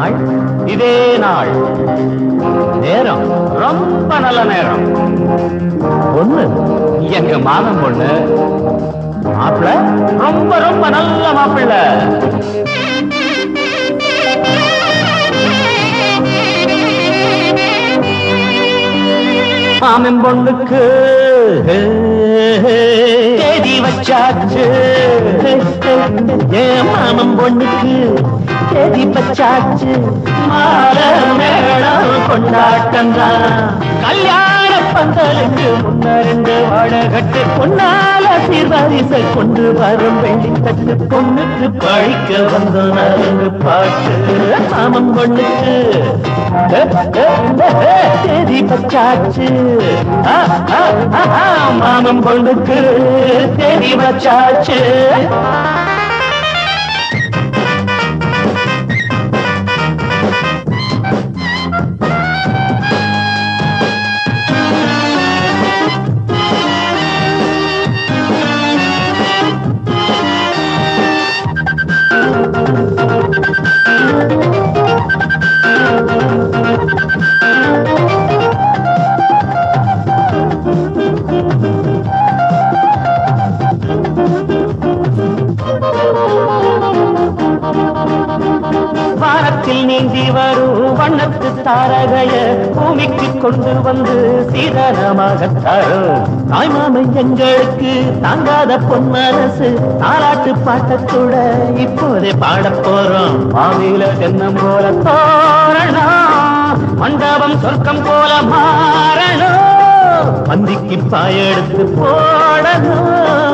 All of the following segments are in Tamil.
நாள் இதே நாள். நேரம் ரொம்ப நல்ல நேரம். ஒண்ணு எங்க மாதம் பொண்ணு. மாப்பிள்ள ரொம்ப ரொம்ப நல்ல மாப்பிள்ள. மாமன் பொண்ணுக்கு தேதி வச்சாச்சு. ஏன் மாமன் பொண்ணுக்கு தேதி பச்சாச்சு. மாற மேடம் கொண்டாட்டம் கல்யாண பந்தலுக்கு முன்னறிந்து வாழகட்டு பொன்னால சீர்வாரிச கொண்டு வரும் வெள்ளி தட்டு பொண்ணுக்கு பழிக்க வந்து நரங்கு பாட்டு. மாமன் பொண்ணுக்கு தேதி பச்சாச்சு. மாமம் ஆ, பொண்ணுக்கு தேதி பச்சாச்சு. வானத்தில் நீந்தி வரும் வண்ணத்து தாரகைய பூமிக்கு கொண்டு வந்து சீதனமாக தரும் தாய்மாமை எங்களுக்கு தாங்காத பொன்னரசு தாலாட்டு பாட்டத்தோட இப்போதே பாடப் போறோம். மாவில தென்னம் போல தோரணம் மண்டபம் சொர்க்கம் போல மாறணும். பந்திக்கு பாயெடுத்து போடணும்.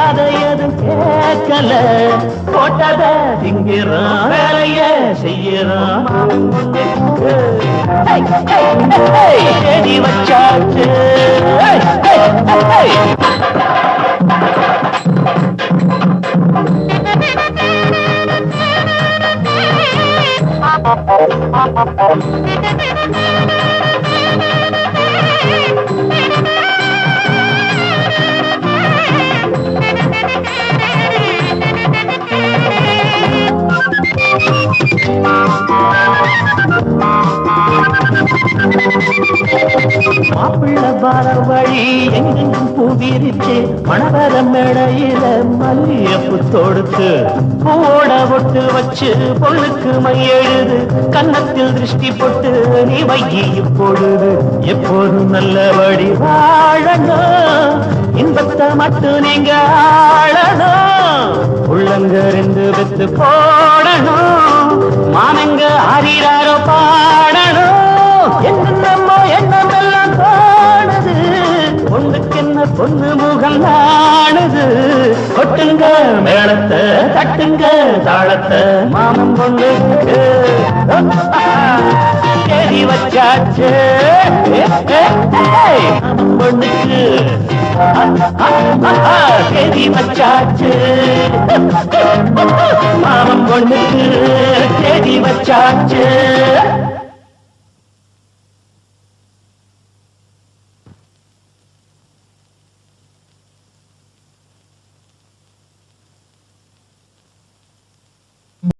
மரியாதை எதுவும் கேட்கல. போட்டத திங்கிறான் வேலைய செய்யறான் தேடி வச்சாச்சு. Thank you. எங்கெங்கும் மணவரம் மேடையில மல்லியப்பு தொடுத்து பூவோட ஒட்டு வச்சு பொழுக்கு மையெழுது கன்னத்தில் திருஷ்டி போட்டு நீ வைகி இப்பொழுது எப்போதும் நல்லபடி வாழணும். இன்பத்தை மட்டும் நீங்க ஆளணும். உள்ளங்க ரெண்டு வித்து போடணும். மானங்க பொண்ணு முகம் நாணுது. கொட்டுங்க மேளத்தை தட்டுங்க தாளத்தை. மாமன் பொண்ணு தேடி வச்சாச்சு. மாமன் பொண்ணுக்கு. தேடி வச்சாச்சு. மாமன் பொண்ணுக்கு தேடி வச்சாச்சு.